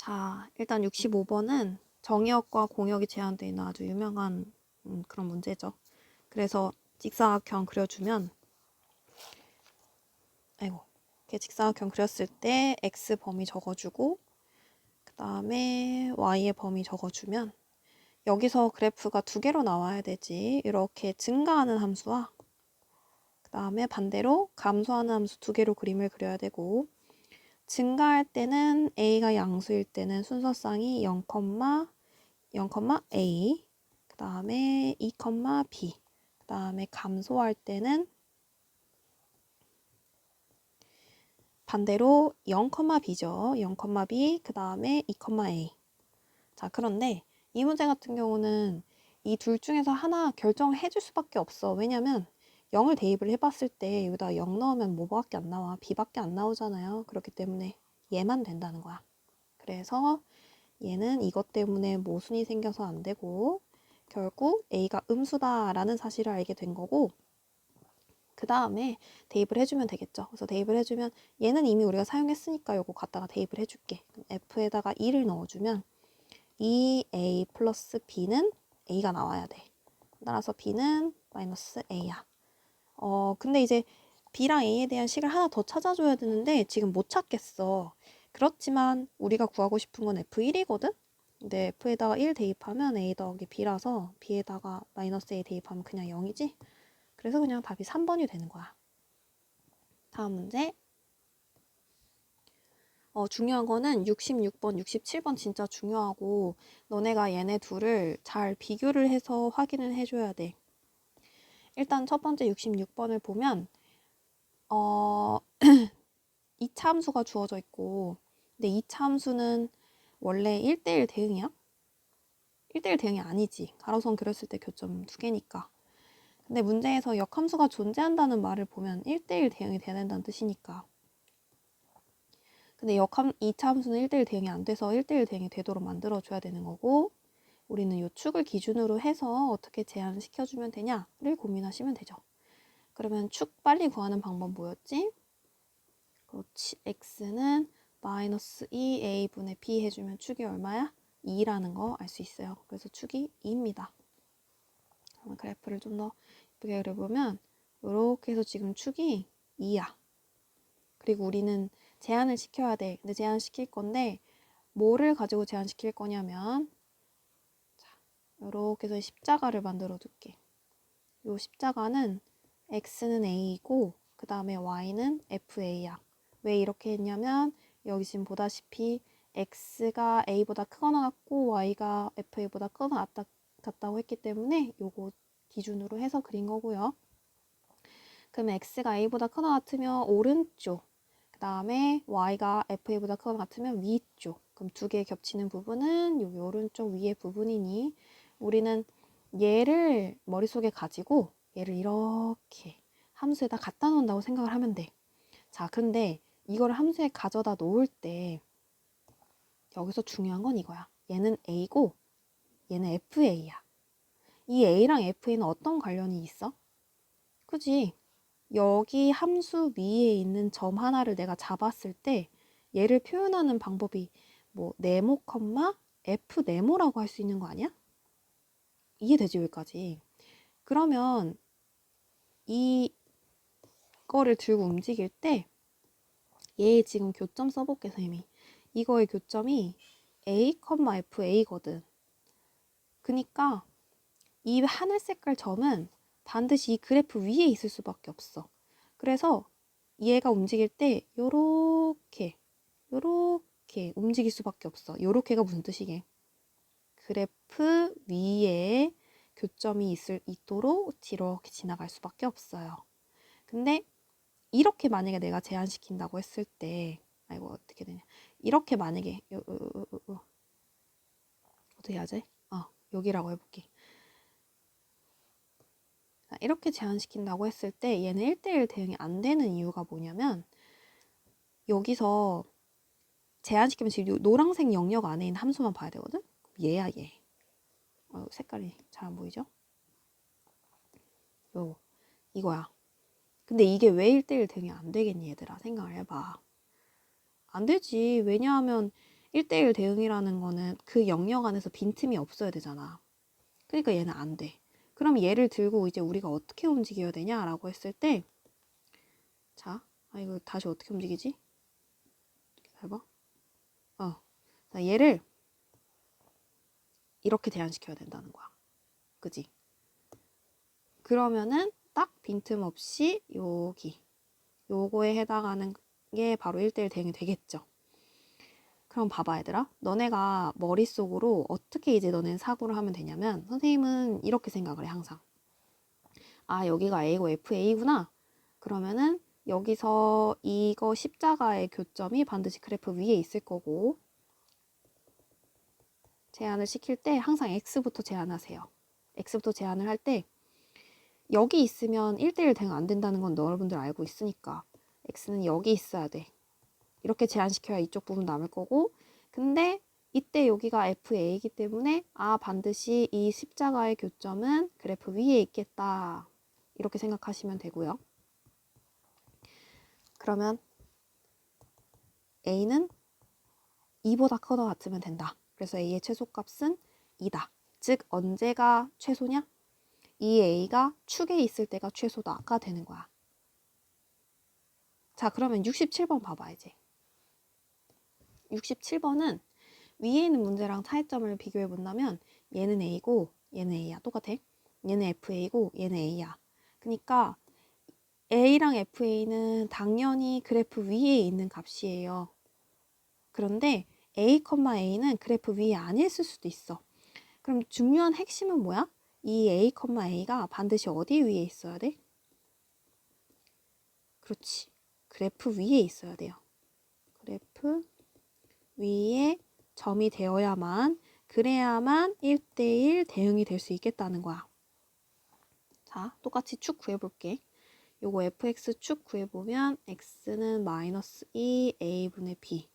자, 일단 65번은 정의역과 공역이 제한되어 있는 아주 유명한 음, 그런 문제죠. 그래서 직사각형 그려주면 아이고 이렇게 직사각형 그렸을 때 x 범위 적어주고 그 다음에 y의 범위 적어주면 여기서 그래프가 두 개로 나와야 되지 이렇게 증가하는 함수와 그 다음에 반대로 감소하는 함수 두 개로 그림을 그려야 되고 증가할 때는 a가 양수일 때는 순서쌍이 0, 0, a 그 다음에 2, b 그 다음에 감소할 때는 반대로 0, b죠. 0, b 그 다음에 2, a 자 그런데 이 문제 같은 경우는 이 둘 중에서 하나 결정을 해줄 수밖에 없어. 왜냐면 0을 대입을 해봤을 때 여기다 0 넣으면 뭐밖에 안 나와? b밖에 안 나오잖아요. 그렇기 때문에 얘만 된다는 거야. 그래서 얘는 이것 때문에 모순이 생겨서 안 되고 결국 a가 음수다라는 사실을 알게 된 거고 그 다음에 대입을 해주면 되겠죠. 그래서 대입을 해주면 얘는 이미 우리가 사용했으니까 요거 갖다가 대입을 해줄게. f에다가 2를 넣어주면 2a 플러스 b는 a가 나와야 돼. 따라서 b는 마이너스 a야. 어, 근데 이제 b랑 a에 대한 식을 하나 더 찾아줘야 되는데 지금 못 찾겠어. 그렇지만 우리가 구하고 싶은 건 f1이거든? 근데 f에다가 1 대입하면 a 더하기 b라서 b에다가 마이너스 a 대입하면 그냥 0이지? 그래서 그냥 답이 3번이 되는 거야. 다음 문제. 어, 중요한 거는 66번, 67번 진짜 중요하고 너네가 얘네 둘을 잘 비교를 해서 확인을 해줘야 돼. 일단 첫 번째 66번을 보면 어, 2차 함수가 주어져 있고 근데 2차 함수는 원래 1대1 대응이야? 1대1 대응이 아니지. 가로선 그렸을 때 교점 두 개니까. 근데 문제에서 역함수가 존재한다는 말을 보면 1대1 대응이 돼야 된다는 뜻이니까. 근데 역함 2차 함수는 1대1 대응이 안 돼서 1대1 대응이 되도록 만들어줘야 되는 거고 우리는 이 축을 기준으로 해서 어떻게 제한을 시켜주면 되냐를 고민하시면 되죠. 그러면 축 빨리 구하는 방법 뭐였지? 그렇지. x는 마이너스 2a분의 b 해주면 축이 얼마야? 2라는 거 알 수 있어요. 그래서 축이 2입니다. 그러면 그래프를 좀 더 예쁘게 그려보면 이렇게 해서 지금 축이 2야. 그리고 우리는 제한을 시켜야 돼. 근데 제한시킬 건데 뭐를 가지고 제한시킬 거냐면 자, 이렇게 해서 십자가를 만들어 둘게. 이 십자가는 x는 a이고 그 다음에 y는 fa야. 왜 이렇게 했냐면 여기 지금 보다시피 x가 a보다 크거나 같고 y가 fa보다 크거나 같다, 같다고 했기 때문에 요거 기준으로 해서 그린 거고요. 그러면 x가 a보다 크거나 같으면 오른쪽, 그 다음에 y가 fa보다 크거나 같으면 위쪽. 그럼 두 개 겹치는 부분은 여기 오른쪽 위에 부분이니 우리는 얘를 머릿속에 가지고 얘를 이렇게 함수에다 갖다 놓는다고 생각을 하면 돼. 자, 근데 이걸 함수에 가져다 놓을 때 여기서 중요한 건 이거야. 얘는 A고 얘는 FA야. 이 A랑 FA는 어떤 관련이 있어? 그지? 여기 함수 위에 있는 점 하나를 내가 잡았을 때 얘를 표현하는 방법이 뭐 네모 F 네모라고 할 수 있는 거 아니야? 이해되지 여기까지? 그러면 이 거를 들고 움직일 때얘 지금 교점 써볼게 선생님이. 이거의 교점이 A, FA거든. 그니까 이 하늘 색깔 점은 반드시 이 그래프 위에 있을 수밖에 없어. 그래서 얘가 움직일 때 요렇게 요렇게 움직일 수밖에 없어. 요렇게가 무슨 뜻이게 그래프 위에 교점이 있을 있도록 이렇게 지나갈 수밖에 없어요 근데 이렇게 만약에 내가 제한시킨다고 했을 때 아이고 어떻게 되냐 이렇게 만약에 요, 요, 요, 요. 어떻게 하지? 어 여기라고 해볼게 이렇게 제한시킨다고 했을 때 얘는 1대1 대응이 안 되는 이유가 뭐냐면 여기서 제한시키면 지금 노란색 영역 안에 있는 함수만 봐야 되거든? 얘야 얘 어, 색깔이 잘 안 보이죠? 요 이거야 근데 이게 왜 1대1 대응이 안 되겠니 얘들아 생각을 해봐 안 되지 왜냐하면 1대1 대응이라는 거는 그 영역 안에서 빈틈이 없어야 되잖아. 그러니까 얘는 안 돼. 그럼 얘를 들고 이제 우리가 어떻게 움직여야 되냐라고 했을 때, 자, 아, 이거 다시 어떻게 움직이지? 잘 봐. 어. 자, 얘를 이렇게 제한시켜야 된다는 거야. 그지? 그러면은 딱 빈틈없이 여기, 요거에 해당하는 게 바로 1대1 대응이 되겠죠. 그럼 봐봐 얘들아 너네가 머릿속으로 어떻게 이제 너네는 사고를 하면 되냐면 선생님은 이렇게 생각을 해 항상 아 여기가 A고 FA구나 그러면은 여기서 이거 십자가의 교점이 반드시 그래프 위에 있을 거고 제한을 시킬 때 항상 X부터 제한하세요 X부터 제한을 할 때 여기 있으면 1대1 대응 안 된다는 건 여러분들 알고 있으니까 X는 여기 있어야 돼 이렇게 제한시켜야 이쪽 부분 남을 거고 근데 이때 여기가 FA이기 때문에 아 반드시 이 십자가의 교점은 그래프 위에 있겠다 이렇게 생각하시면 되고요. 그러면 A는 2보다 커더 같으면 된다. 그래서 A의 최소값은 2다. 즉 언제가 최소냐? 이 A가 축에 있을 때가 최소다가 되는 거야. 자 그러면 67번 봐봐 이제. 67번은 위에 있는 문제랑 차이점을 비교해 본다면 얘는 A고 얘는 A야. 똑같아. 얘는 FA고 얘는 A야. 그러니까 A랑 FA는 당연히 그래프 위에 있는 값이에요. 그런데 A, A는 그래프 위에 안 있을 수도 있어. 그럼 중요한 핵심은 뭐야? 이 A, A가 반드시 어디 위에 있어야 돼? 그렇지. 그래프 위에 있어야 돼요. 그래프 위에 점이 되어야만 그래야만 1대1 대응이 될 수 있겠다는 거야. 자, 똑같이 축 구해볼게. 요거 fx 축 구해보면 x는 마이너스 2 a분의 b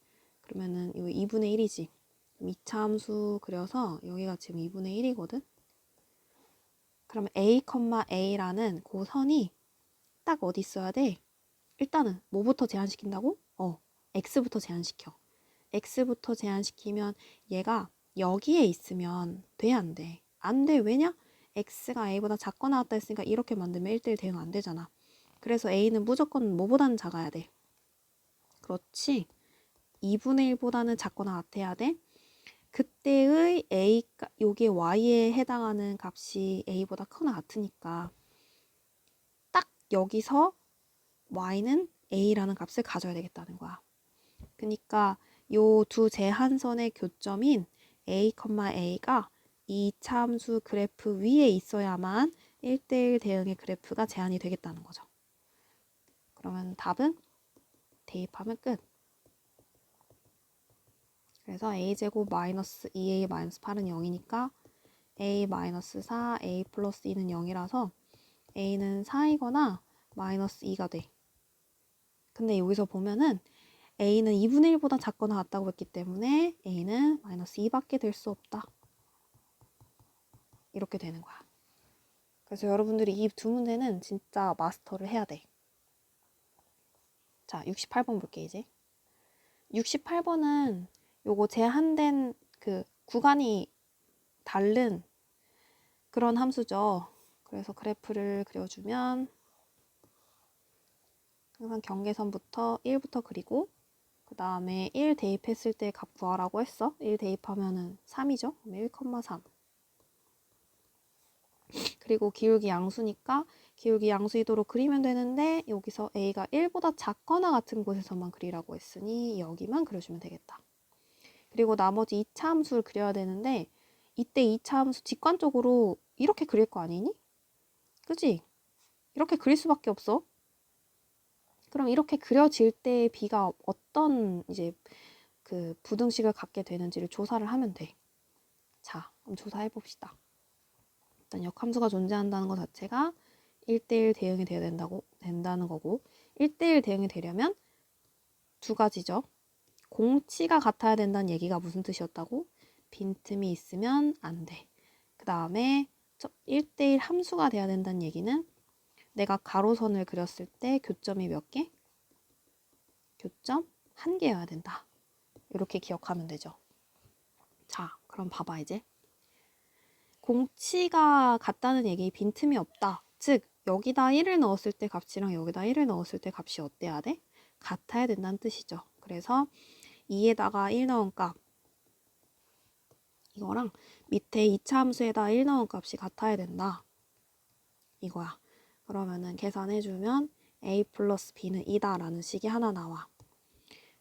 그러면은 이거 2분의 1이지. 2차 함수 그려서 여기가 지금 2분의 1이거든. 그럼 a, a라는 그 선이 딱 어디 있어야 돼? 일단은 뭐부터 제한시킨다고? 어, x부터 제한시켜. x부터 제한시키면 얘가 여기에 있으면 돼, 안 돼? 안 돼. 왜냐? x가 a보다 작거나 같다 했으니까 이렇게 만들면 1대1 대응 안 되잖아. 그래서 a는 무조건 뭐보다는 작아야 돼. 그렇지. 2분의 1보다는 작거나 같아야 돼. 그때의 a, 요게 y에 해당하는 값이 a보다 크거나 같으니까 딱 여기서 y는 a라는 값을 가져야 되겠다는 거야. 그러니까 요 두 제한선의 교점인 a, a가 이 참수 그래프 위에 있어야만 1대1 대응의 그래프가 제한이 되겠다는 거죠. 그러면 답은 대입하면 끝. 그래서 a제곱 마이너스 2a 마이너스 8은 0이니까 a 마이너스 4, a 플러스 2는 0이라서 a는 4이거나 마이너스 2가 돼. 근데 여기서 보면은 a는 2분의 1보다 작거나 같다고 했기 때문에 a는 마이너스 2밖에 될 수 없다. 이렇게 되는 거야. 그래서 여러분들이 이 두 문제는 진짜 마스터를 해야 돼. 자, 68번 볼게 이제. 68번은 요거 제한된 그 구간이 다른 그런 함수죠. 그래서 그래프를 그려주면 항상 경계선부터 1부터 그리고 그 다음에 1 대입했을 때 값 구하라고 했어. 1 대입하면은 3이죠. 그럼 1,3. 그리고 기울기 양수니까 기울기 양수이도로 그리면 되는데 여기서 a가 1보다 작거나 같은 곳에서만 그리라고 했으니 여기만 그려주면 되겠다. 그리고 나머지 2차 함수를 그려야 되는데 이때 2차 함수 직관적으로 이렇게 그릴 거 아니니? 그지? 이렇게 그릴 수밖에 없어. 그럼 이렇게 그려질 때 B가 어떤 이제 그 부등식을 갖게 되는지를 조사를 하면 돼. 자, 그럼 조사해 봅시다. 일단 역함수가 존재한다는 것 자체가 1대1 대응이 되어야 된다고 된다는 거고 1대1 대응이 되려면 두 가지죠. 공치가 같아야 된다는 얘기가 무슨 뜻이었다고? 빈틈이 있으면 안 돼. 그 다음에 1대1 함수가 돼야 된다는 얘기는 내가 가로선을 그렸을 때 교점이 몇 개? 교점 한 개여야 된다. 이렇게 기억하면 되죠. 자, 그럼 봐봐 이제. 공치가 같다는 얘기 빈틈이 없다. 즉 여기다 1을 넣었을 때 값이랑 여기다 1을 넣었을 때 값이 어때야 돼? 같아야 된다는 뜻이죠. 그래서 2에다가 1 넣은 값 이거랑 밑에 2차 함수에다 1 넣은 값이 같아야 된다. 이거야. 그러면은 계산해주면 a 플러스 b는 2다라는 식이 하나 나와.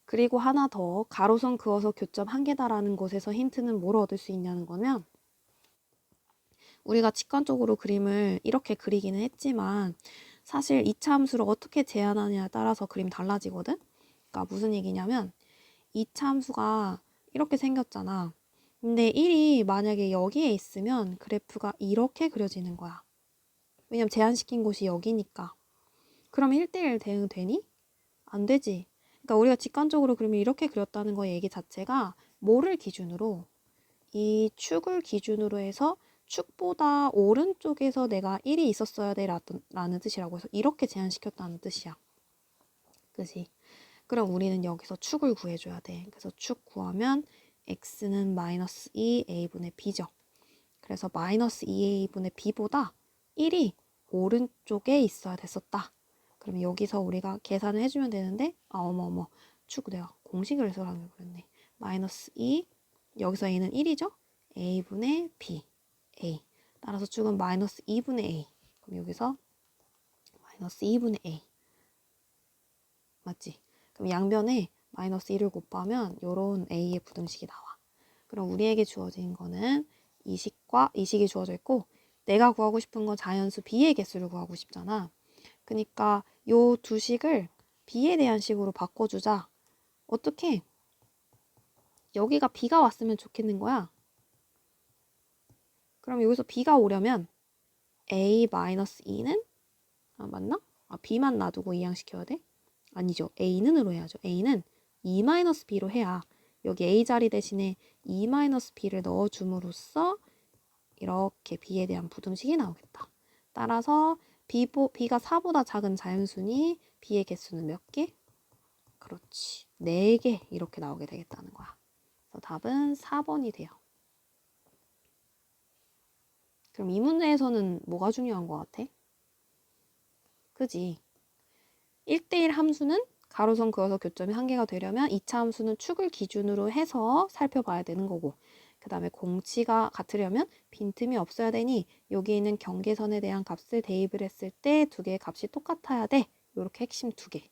그리고 하나 더 가로선 그어서 교점 한 개다라는 것에서 힌트는 뭘 얻을 수 있냐는 거면 우리가 직관적으로 그림을 이렇게 그리기는 했지만 사실 2차 함수를 어떻게 제한하냐에 따라서 그림 달라지거든? 그러니까 무슨 얘기냐면 2차 함수가 이렇게 생겼잖아. 근데 1이 만약에 여기에 있으면 그래프가 이렇게 그려지는 거야. 왜냐면 제한시킨 곳이 여기니까. 그럼 1대1 대응 되니? 안 되지. 그러니까 우리가 직관적으로 그림을 이렇게 그렸다는 거 얘기 자체가 뭐를 기준으로 이 축을 기준으로 해서 축보다 오른쪽에서 내가 1이 있었어야 돼 라는 뜻이라고 해서 이렇게 제한시켰다는 뜻이야. 그지? 그럼 우리는 여기서 축을 구해줘야 돼. 그래서 축 구하면 x는 마이너스 2a분의 b죠. 그래서 마이너스 2a분의 b보다 1이 오른쪽에 있어야 됐었다. 그럼 여기서 우리가 계산을 해주면 되는데 아 어머 어머 축 내가 공식을 해서라는 그랬네. 마이너스 2 여기서 a는 1이죠? a분의 b a 따라서 축은 마이너스 2분의 a 그럼 여기서 마이너스 2분의 a 맞지? 그럼 양변에 마이너스 1을 곱하면 요런 a의 부등식이 나와. 그럼 우리에게 주어진 거는 이 식과 이 식이 주어져 있고 내가 구하고 싶은 건 자연수 b의 개수를 구하고 싶잖아. 그러니까 요 두 식을 b에 대한 식으로 바꿔주자. 어떻게? 여기가 b가 왔으면 좋겠는 거야. 그럼 여기서 b가 오려면 a-2는 아 맞나? 아 b만 놔두고 이항시켜야 돼? 아니죠. a는 으로 해야죠. a는 2-b로 해야 여기 a 자리 대신에 2-b를 넣어 줌으로써 이렇게 b에 대한 부등식이 나오겠다. 따라서 b b가 4보다 작은 자연수니 b의 개수는 몇 개? 그렇지. 4개 이렇게 나오게 되겠다는 거야. 그래서 답은 4번이 돼요. 그럼 이 문제에서는 뭐가 중요한 것 같아? 그지? 1대1 함수는 가로선 그어서 교점이 한 개가 되려면 2차 함수는 축을 기준으로 해서 살펴봐야 되는 거고 그 다음에 공치가 같으려면 빈틈이 없어야 되니 여기 있는 경계선에 대한 값을 대입을 했을 때 두 개의 값이 똑같아야 돼. 이렇게 핵심 두 개.